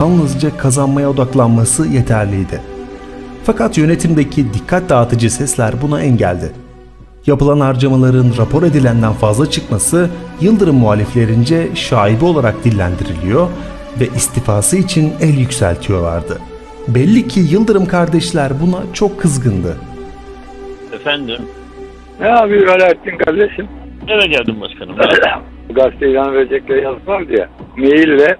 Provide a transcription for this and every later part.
yalnızca kazanmaya odaklanması yeterliydi. Fakat yönetimdeki dikkat dağıtıcı sesler buna engeldi. Yapılan harcamaların rapor edilenden fazla çıkması Yıldırım muhaliflerince şaibe olarak dillendiriliyor ve istifası için el yükseltiyorlardı. Belli ki Yıldırım kardeşler buna çok kızgındı. Efendim. Ne yapıyor Alaaddin kardeşim? Eve geldim başkanım. Gazete ilan verecekleri yazı vardı ya. Maille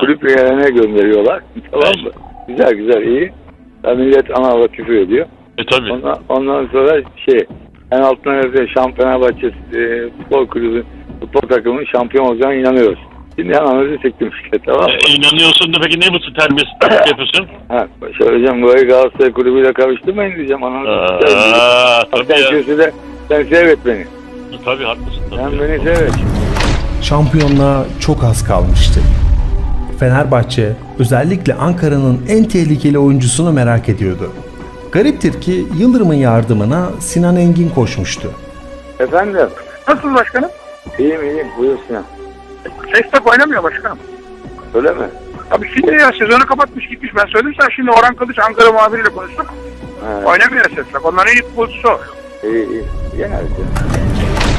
kulüp üyelerine gönderiyorlar. Tamam mı? Güzel güzel iyi. Ya millet ana avrat küfür ediyor. e tabii. Ondan, ondan sonra şey en altına yazıyor Şampiyon Fenerbahçe e, futbol kulübü futbol takımının şampiyon olacağına inanıyoruz. Şimdi analizi çektim işte tamam mı? E, inanıyorsun da peki ne bu terbiyesizlik yapıyorsun? Ha, söyleyeceğim burayı Galatasaray kulübüyle karıştırmayın diyeceğim analizi. Tabii ya. kürsüde de sen seyret beni. Tabii haklısın. Sen Tabii. beni seyret. Şampiyonluğa çok az kalmıştı. Fenerbahçe özellikle Ankara'nın en tehlikeli oyuncusunu merak ediyordu. Gariptir ki Yıldırım'ın yardımına Sinan Engin koşmuştu. Efendim? Nasıl başkanım? İyiyim iyiyim buyur Sinan. Sestak oynamıyor başkanım. Öyle mi? Abi şimdi ya sezonu kapatmış gitmiş. Ben söyledim sana şimdi Orhan Kılıç Ankara muhabiriyle konuştuk. Ha, Oynamıyor Sestak. Onların en iyi futbolcusu o. iyi iyi. Genelde.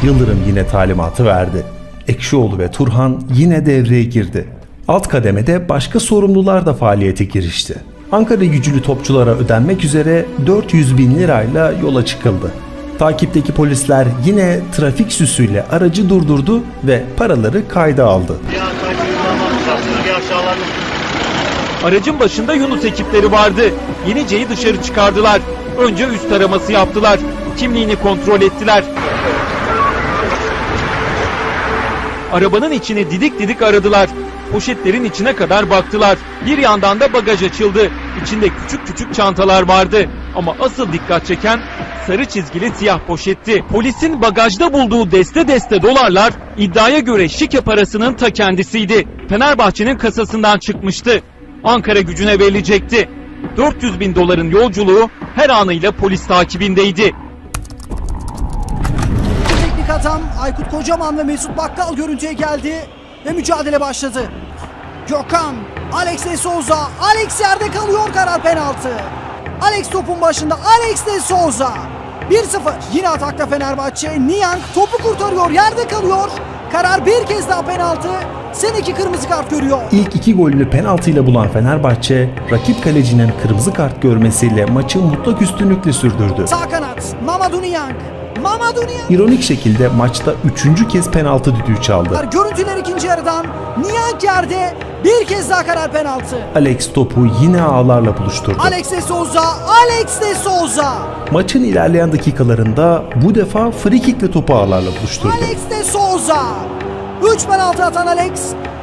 Yıldırım yine talimatı verdi. Ekşioğlu ve Turhan yine devreye girdi. Alt kademede başka sorumlular da faaliyete girişti. Ankara gücülü topçulara ödenmek üzere 400 bin lirayla yola çıkıldı. Takipteki polisler yine trafik süsüyle aracı durdurdu ve paraları kayda aldı. Aracın başında Yunus ekipleri vardı. Yenice'yi dışarı çıkardılar. Önce üst araması yaptılar. Kimliğini kontrol ettiler. Arabanın içini didik didik aradılar. Poşetlerin içine kadar baktılar. Bir yandan da bagaj açıldı. İçinde küçük küçük çantalar vardı. Ama asıl dikkat çeken sarı çizgili siyah poşetti. Polisin bagajda bulduğu deste deste dolarlar iddiaya göre şike parasının ta kendisiydi. Fenerbahçe'nin kasasından çıkmıştı. Ankara gücüne verilecekti. 400 bin doların yolculuğu her anıyla polis takibindeydi. Teknik adam Aykut Kocaman ve Mesut Bakkal görüntüye geldi ve mücadele başladı. Gökhan, Alex de Souza, Alex yerde kalıyor karar penaltı. Alex topun başında, Alex de Souza. 1-0. Yine atakta Fenerbahçe. Niang topu kurtarıyor, yerde kalıyor. Karar bir kez daha penaltı. Seneki kırmızı kart görüyor. İlk iki golünü penaltıyla bulan Fenerbahçe, rakip kalecinin kırmızı kart görmesiyle maçı mutlak üstünlükle sürdürdü. Sağ kanat, Mamadou Niang. İronik şekilde maçta üçüncü kez penaltı düdüğü çaldı. Görüntüler ikinci yarıdan. Niang yerde. Bir kez daha karar penaltı. Alex topu yine ağlarla buluşturdu. Alex de Souza, Alex de Souza. Maçın ilerleyen dakikalarında bu defa free kickle topu ağlarla buluşturdu. Alex de Souza. 3 penaltı atan Alex.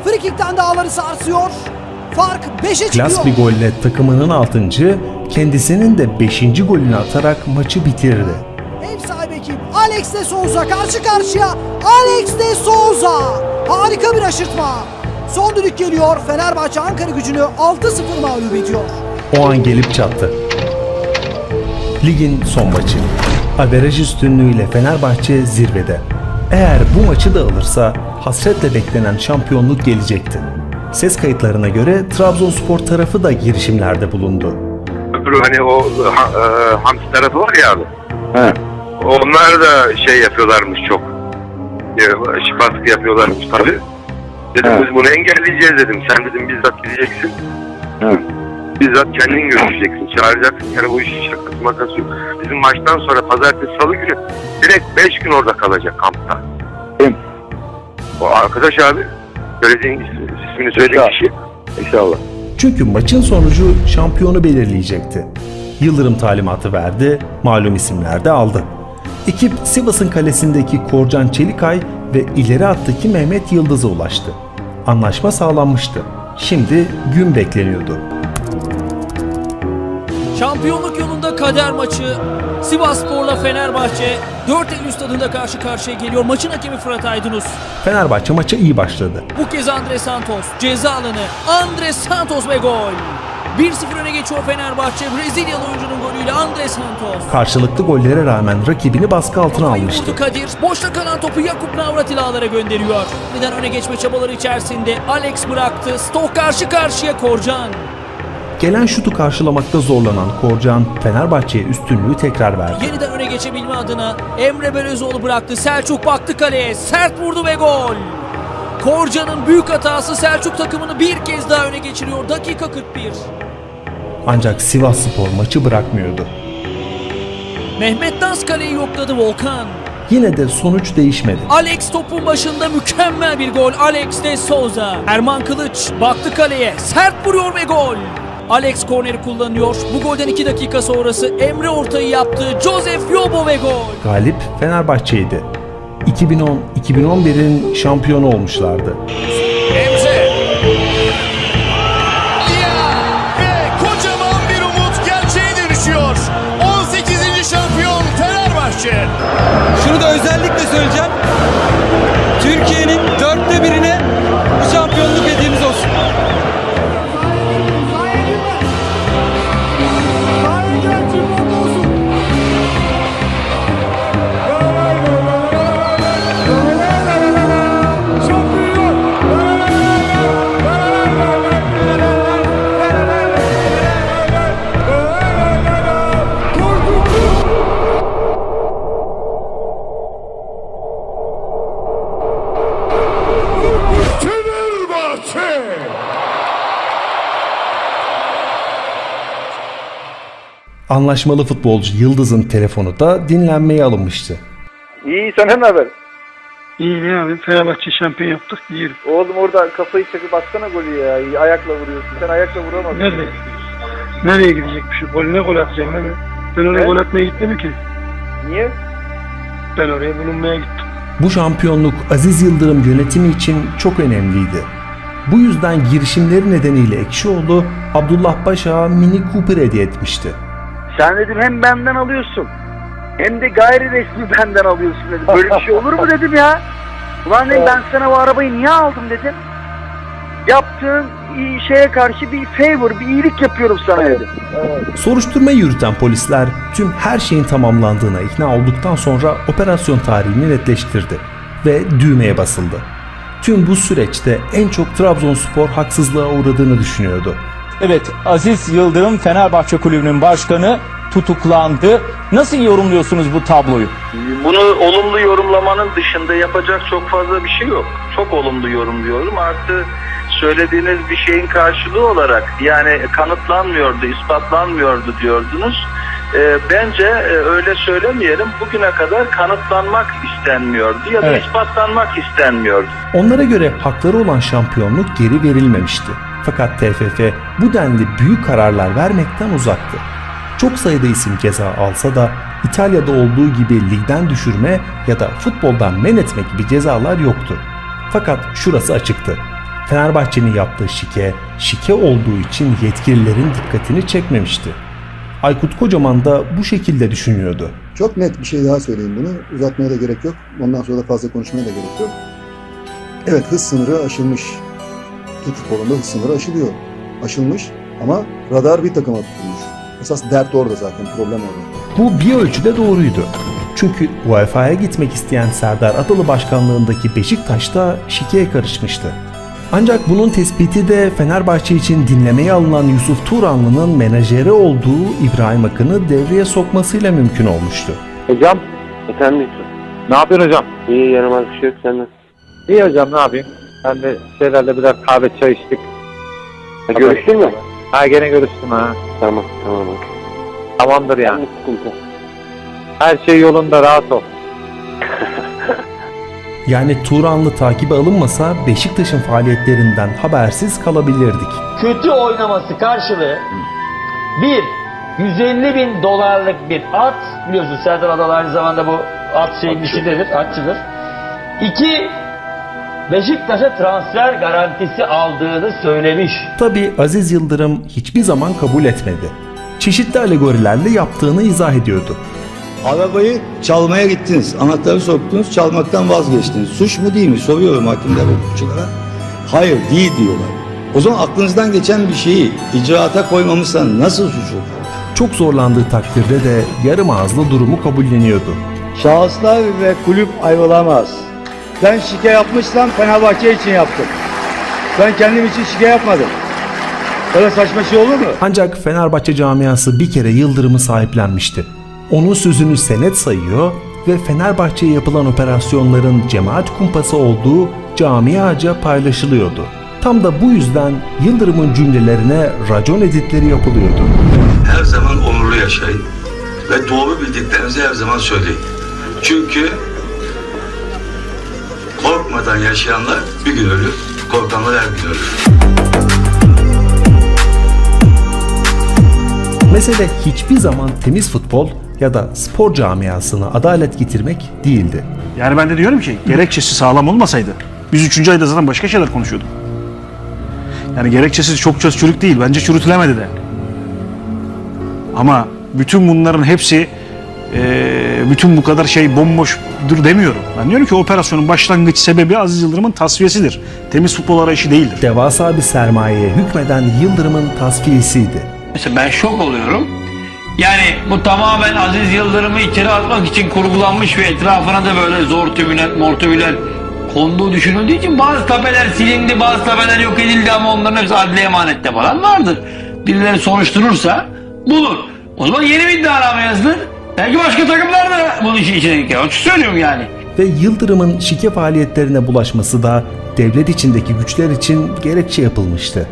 Frikikten de ağları sarsıyor. Fark 5'e çıkıyor. Klas bir golle takımının 6. kendisinin de 5. golünü atarak maçı bitirdi. Ekip Alex de Souza karşı karşıya. Alex de Souza. Harika bir aşırtma. Son düdük geliyor. Fenerbahçe Ankara gücünü 6-0 mağlup ediyor. O an gelip çattı. Ligin son maçı. Averaj üstünlüğüyle Fenerbahçe zirvede. Eğer bu maçı da alırsa hasretle beklenen şampiyonluk gelecekti. Ses kayıtlarına göre Trabzonspor tarafı da girişimlerde bulundu. öbürü hani o ha, e, Hamsi tarafı var ya abi. He. Onlar da şey yapıyorlarmış çok. E, baskı yapıyorlarmış tabii. Dedim biz bunu engelleyeceğiz dedim. Sen dedim bizzat gideceksin. He. Bizzat kendin görüşeceksin. Çağıracaksın. Yani bu işin şakası makası yok. Bizim maçtan sonra pazartesi salı günü direkt 5 gün orada kalacak kampta. Kim? O arkadaş abi. Söylediğin ismi- ismini söylediğin kişi. İnşallah. Çünkü maçın sonucu şampiyonu belirleyecekti. Yıldırım talimatı verdi, malum isimler de aldı. Ekip Sivas'ın kalesindeki Korcan Çelikay ve ileri hattaki Mehmet Yıldız'a ulaştı. Anlaşma sağlanmıştı. Şimdi gün bekleniyordu. Şampiyonluk yolunda kader maçı. Sivasspor'la Fenerbahçe 4 Eylül stadında karşı karşıya geliyor. Maçın hakemi Fırat Aydınus. Fenerbahçe maça iyi başladı. Bu kez Andre Santos. Ceza alanı. Andre Santos ve gol. 1-0 öne geçiyor Fenerbahçe. Brezilyalı oyuncunun golüyle golüyle Andre Santos. Karşılıklı gollere rağmen rakibini baskı altına almıştı. Kadir. Boşta kalan topu Jakub Navratil ağlara gönderiyor. Neden öne geçme çabaları içerisinde Alex bıraktı. Stok karşı karşıya Korcan. Gelen şutu karşılamakta zorlanan Korcan, Fenerbahçe'ye üstünlüğü tekrar verdi. Yeniden öne geçebilme adına Emre Belözoğlu bıraktı. Selçuk baktı kaleye. Sert vurdu ve gol. Korcan'ın büyük hatası Selçuk takımını bir kez daha öne geçiriyor. Dakika 41. Ancak Sivas Spor maçı bırakmıyordu. Mehmet Dans kaleyi yokladı Volkan. Yine de sonuç değişmedi. Alex topun başında mükemmel bir gol. Alex de Souza. Erman Kılıç baktı kaleye. Sert vuruyor ve gol. Alex korneri kullanıyor. Bu golden 2 dakika sonrası Emre ortayı yaptı. Joseph Yobo ve gol. Galip Fenerbahçe'ydi. 2010-2011'in şampiyonu olmuşlardı. Remzi. Şunu da özellikle söyleyeceğim. Anlaşmalı futbolcu Yıldız'ın telefonu da dinlenmeye alınmıştı. İyi senden ne haber? İyi ne abi Fenerbahçe şampiyon yaptık diyelim. Oğlum orada kafayı çakıp atsana golü ya. Ayakla vuruyorsun. Sen ayakla vuramazsın. Nerede? Nereye gidecekmiş? Gol ne gol atacağım ben? Ben oraya gol atmaya gitmedim ki. Niye? Ben oraya bulunmaya gittim. Bu şampiyonluk Aziz Yıldırım yönetimi için çok önemliydi. Bu yüzden girişimleri nedeniyle Ekşioğlu Abdullah Başak'a Mini Cooper hediye etmişti. Sen dedim hem benden alıyorsun hem de gayri resmi benden alıyorsun dedim. Böyle bir şey olur mu dedim ya. Ulan dedim ben sana bu arabayı niye aldım dedim. Yaptığın şeye karşı bir favor, bir iyilik yapıyorum sana dedim. Soruşturmayı yürüten polisler tüm her şeyin tamamlandığına ikna olduktan sonra operasyon tarihini netleştirdi ve düğmeye basıldı. Tüm bu süreçte en çok Trabzonspor haksızlığa uğradığını düşünüyordu. Evet Aziz Yıldırım Fenerbahçe Kulübü'nün başkanı tutuklandı. Nasıl yorumluyorsunuz bu tabloyu? Bunu olumlu yorumlamanın dışında yapacak çok fazla bir şey yok. Çok olumlu yorumluyorum. Artı söylediğiniz bir şeyin karşılığı olarak yani kanıtlanmıyordu, ispatlanmıyordu diyordunuz. Ee, bence e, öyle söylemeyelim. Bugüne kadar kanıtlanmak istenmiyordu ya da Evet. ispatlanmak istenmiyordu. Onlara göre hakları olan şampiyonluk geri verilmemişti. Fakat TFF bu denli büyük kararlar vermekten uzaktı. Çok sayıda isim ceza alsa da İtalya'da olduğu gibi ligden düşürme ya da futboldan men etme gibi cezalar yoktu. Fakat şurası açıktı. Fenerbahçe'nin yaptığı şike, şike olduğu için yetkililerin dikkatini çekmemişti. Aykut Kocaman da bu şekilde düşünüyordu. Çok net bir şey daha söyleyeyim bunu. Uzatmaya da gerek yok. Ondan sonra da fazla konuşmaya da gerek yok. Evet hız sınırı aşılmış. Türk futbolunda hız sınırı aşılıyor. Aşılmış ama radar bir takıma tutulmuş. Esas dert orada zaten, problem orada. Bu bir ölçüde doğruydu. Çünkü UEFA'ya gitmek isteyen Serdar Adalı başkanlığındaki Beşiktaş'ta şikeye karışmıştı. Ancak bunun tespiti de Fenerbahçe için dinlemeye alınan Yusuf Turanlı'nın menajeri olduğu İbrahim Akın'ı devreye sokmasıyla mümkün olmuştu. Hocam. Efendim. Ne yapıyorsun hocam? İyi yaramaz bir şey yok senden. İyi hocam ne yapayım? Ben de şeylerle biraz kahve çay içtik. Görüştün mü? Ha gene görüştüm ha. Tamam tamam. Tamamdır yani. Sıkıntı. Her şey yolunda rahat ol. Yani Turanlı takibe alınmasa Beşiktaş'ın faaliyetlerinden habersiz kalabilirdik. Kötü oynaması karşılığı bir 150 bin dolarlık bir at biliyorsunuz Serdar Adalı aynı zamanda bu at sevgilisidir, atçıdır. İki Beşiktaş'a transfer garantisi aldığını söylemiş. Tabi Aziz Yıldırım hiçbir zaman kabul etmedi. Çeşitli alegorilerle yaptığını izah ediyordu. Arabayı çalmaya gittiniz. Anahtarı soktunuz, çalmaktan vazgeçtiniz. Suç mu değil mi? Soruyorum hakimler hukukçulara. Hayır değil diyorlar. O zaman aklınızdan geçen bir şeyi icraata koymamışsan nasıl suç olur? Çok zorlandığı takdirde de yarım ağızla durumu kabulleniyordu. Şahıslar ve kulüp ayrılamaz. Ben şike yapmışsam Fenerbahçe için yaptım. Ben kendim için şike yapmadım. Böyle saçma şey olur mu? Ancak Fenerbahçe camiası bir kere Yıldırım'ı sahiplenmişti. Onun sözünü senet sayıyor ve Fenerbahçe'ye yapılan operasyonların cemaat kumpası olduğu camiaca paylaşılıyordu. Tam da bu yüzden Yıldırım'ın cümlelerine racon editleri yapılıyordu. Her zaman onurlu yaşayın ve doğru bildiklerinizi her zaman söyleyin. Çünkü korkmadan yaşayanlar bir gün ölür, korkanlar her gün ölür. Mesele hiçbir zaman temiz futbol ya da spor camiasına adalet getirmek değildi. Yani ben de diyorum ki gerekçesi sağlam olmasaydı biz 3. ayda zaten başka şeyler konuşuyorduk. Yani gerekçesi çok çöz çürük değil. Bence çürütülemedi de. Ama bütün bunların hepsi eee, bütün bu kadar şey bomboşdur demiyorum. Ben diyorum ki operasyonun başlangıç sebebi Aziz Yıldırım'ın tasfiyesidir. Temiz futbol arayışı değildir. Devasa bir sermayeye hükmeden Yıldırım'ın tasfiyesiydi. Mesela ben şok oluyorum. Yani bu tamamen Aziz Yıldırım'ı içeri atmak için kurgulanmış ve etrafına da böyle zor tümülen, mor tümülen konduğu düşünüldüğü için bazı tabeler silindi, bazı tabeler yok edildi ama onların hepsi adli emanette falan vardır. Birileri soruşturursa bulur. O zaman yeni bir iddianame yazılır. Belki başka takımlar da bunun işin içine girer. Onu söylüyorum yani. Ve Yıldırım'ın şike faaliyetlerine bulaşması da devlet içindeki güçler için gerekçe yapılmıştı.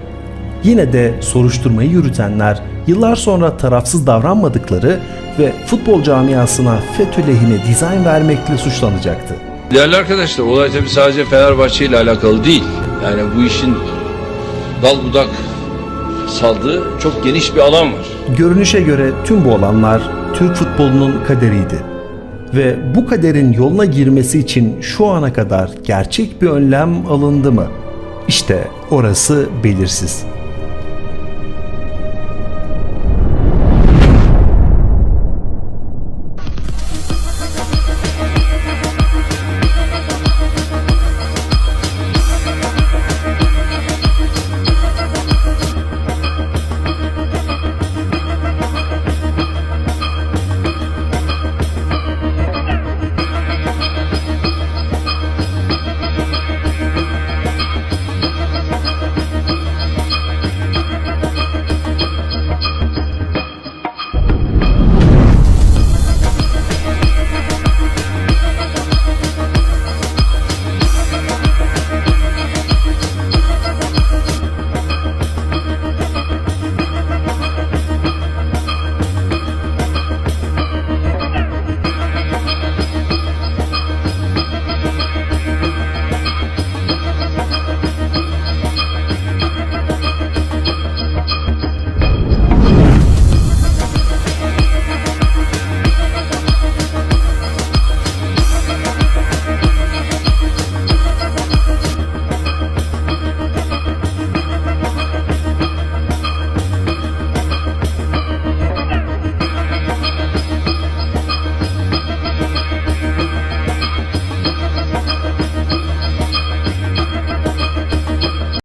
Yine de soruşturmayı yürütenler yıllar sonra tarafsız davranmadıkları ve futbol camiasına FETÖ lehine dizayn vermekle suçlanacaktı. Değerli arkadaşlar olay tabii sadece Fenerbahçe ile alakalı değil. Yani bu işin dal budak saldığı çok geniş bir alan var. Görünüşe göre tüm bu olanlar Türk futbolunun kaderiydi. Ve bu kaderin yoluna girmesi için şu ana kadar gerçek bir önlem alındı mı? İşte orası belirsiz.